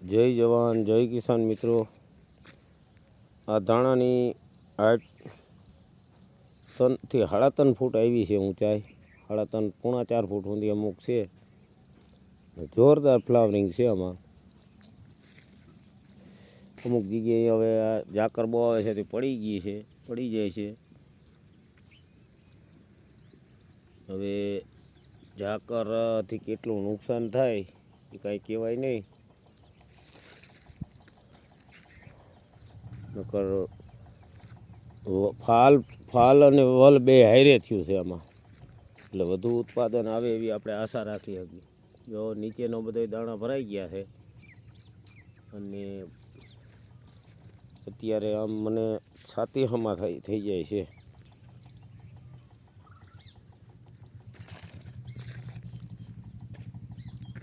જય જવાન, જય કિસાન મિત્રો. આ ધાણાની આઠ ત્રણથી સાડા ત્રણ ફૂટ આવી છે ઊંચાઈ. સાડા ત્રણ, પોણા ચાર ફૂટ સુધી અમુક છે. જોરદાર ફ્લાવરિંગ છે આમાં. અમુક જગ્યાએ હવે આ ઝાકર બહુ આવે છે તે પડી ગઈ છે, પડી જાય છે. હવે ઝાકરથી કેટલું નુકસાન થાય એ કાંઈ કહેવાય નહીં. નકર, ફાલ ફાલ અને વલ બે હારે થયું છે આમાં. એટલે વધુ ઉત્પાદન આવે એવી આપણે આશા રાખી શકીએ. જો નીચેનો બધો દાણા ભરાઈ ગયા છે, અને અત્યારે આમ મને છાતી હમા થઈ થઈ જાય છે.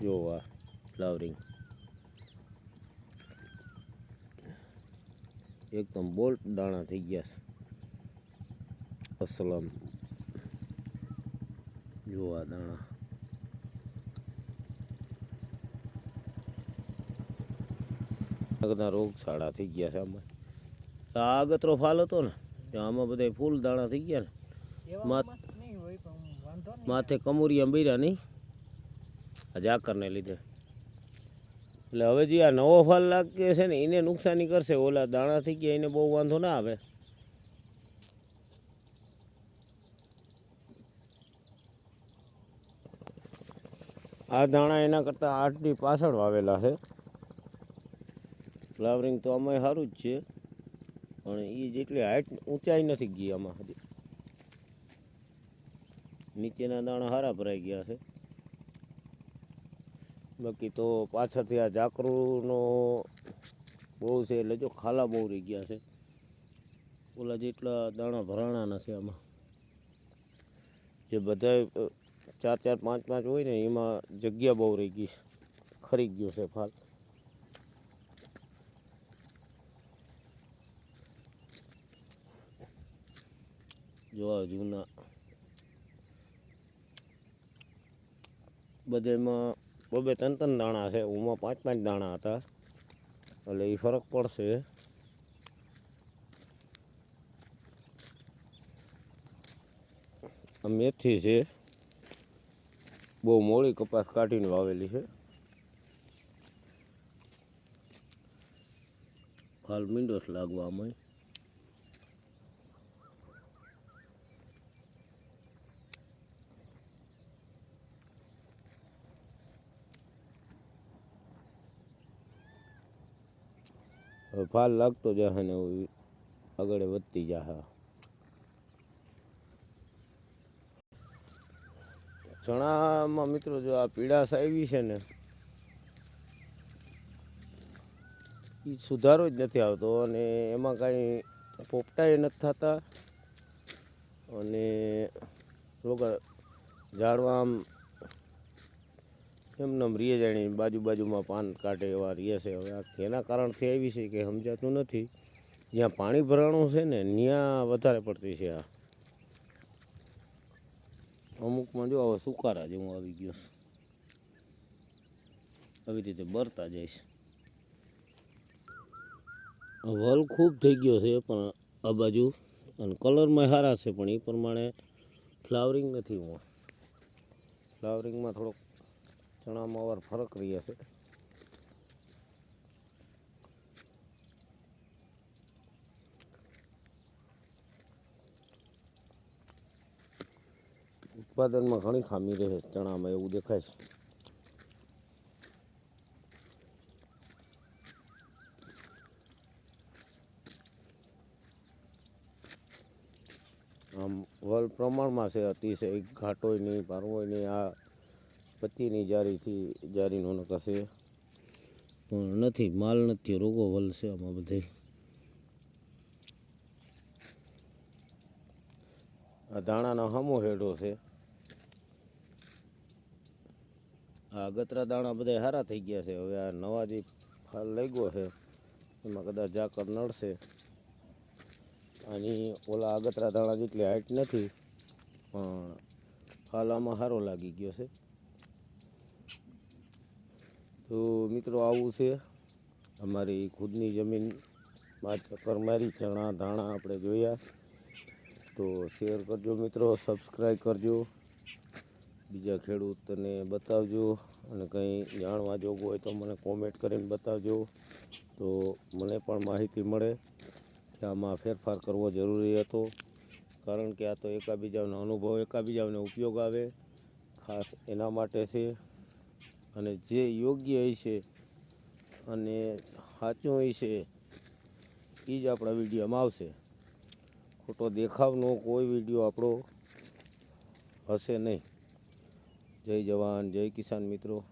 જોવા, ફ્લાવરિંગ. એકદમ બોલ્ટ દાણા થઈ ગયા છે. અસલમ. જોવા દાણા. બધા રોગચાળા થઈ ગયા છે આમાં. આ આગતરો ફાલ હતો ને આમાં બધા ફૂલ દાણા થઈ ગયા ને. માથે કમુરિયા બીરા નહીં. આ ઝાકરને લીધે. એટલે હવે જે આ નવો ફળ લાગે છે ને, એને નુકસાની કરશે. ઓલા દાણા થઈ ગયા, એને બહુ વાંધો ના આવે. આ દાણા એના કરતાં આઠની પાછળ વાવેલા છે. ફ્લાવરિંગ તો આમાં સારું જ છે. પણ એ જેટલી હાઈટ ઊંચાઈ નથી ગઈ આમાં હજી. નીચેના દાણા હારા ભરાઈ ગયા છે. બાકી તો પાછળથી આ ઝાકરુનો બહુ છે એટલે જો ખાલા બહુ રહી ગયા છે. ઓલા જેટલા દાણા ભરાણા નથી આમાં. જે બધા ચાર ચાર, પાંચ પાંચ હોય ને એમાં જગ્યા બહુ રહી ગઈ છે. ખરી ગયો છે ફાલ. જોવા જૂના. બધામાં બબે ત્રણ ત્રણ દાણા છે, ઉમાં પાંચ પાંચ દાણા હતા. એટલે એ ફરક પડશે. આ મેથી છે. બહુ મોડી કપાસ કાઢીને વાવેલી છે. હાલ મીંડોસ લાગવા આમાં હવે ફાલ લાગતો જશે ને આગળ વધતી જશે ચણામાં મિત્રો જો આ પીડાશ આવી છે ને એ સુધારો જ નથી આવતો અને એમાં કાંઈ પોપટાય નથી થતા અને રોગ ઝાડવા આમ એમને એમ રીએ જાણી બાજુ બાજુમાં પાન કાઢે એવા રીએ છે. હવે આ એના કારણથી આવી છે કે સમજાતું નથી. જ્યાં પાણી ભરાણું છે ને ત્યાં વધારે પડતી છે આ. અમુકમાં જો હવે સુકારા જેવું આવી ગયો આવી રીતે બરતા જઈશ વલ ખૂબ થઈ ગયો છે, પણ આ બાજુ અને કલરમાં સારા છે, પણ એ પ્રમાણે ફ્લાવરિંગ નથી હું ફ્લાવરિંગમાં થોડોક ચણામાં અવાર ફરક રહ્યા છે ઉત્પાદનમાં ઘણી ખામી રહે છે, ચણામાં એવું દેખાય છે. આમ વલ પ્રમાણમાં છે, અતિશય ઘાટોય નહીં, પારવોય નહીં, આ પત્તીની જારીથી જારીનો નકશે પણ નથી, માલ નથી, રોગો વલશે આમાં બધે. આ દાણાનો હમો હેડો છે. આ ગતરા દાણા બધા સારા થઈ ગયા છે. હવે આ નવા જે ફાલ લાગ્યો છે, એમાં કદાચ ઝાકર નડશે. આની ઓલા આગતરા દાણા જેટલી હાઈટ નથી, પણ ફાલ આમાં સારો લાગી ગયો છે. તો મિત્રો આવું છે. અમારી ખુદની જમીનમાં ચક્કર મારી, ચણા ધાણા આપણે જોયા. તો શેર કરજો મિત્રો સબસ્ક્રાઈબ કરજો. બીજા ખેડૂતને બતાવજો અને કંઈ જાણવા જોગું હોય તો મને કોમેન્ટ કરીને બતાવજો. તો મને પણ માહિતી મળે કે આમાં ફેરફાર કરવો જરૂરી હતો. કારણ કે આ તો એકાબીજાનો અનુભવ, એકાબીજાને ઉપયોગ આવે. ખાસ એના માટે છે. અને જે યોગ્ય હશે અને સાચું હશે એ જ આપણા વિડીયોમાં આવશે. ખોટો દેખાવનો કોઈ વીડિયો આપણો હશે નહીં. જય જવાન, જય કિસાન મિત્રો.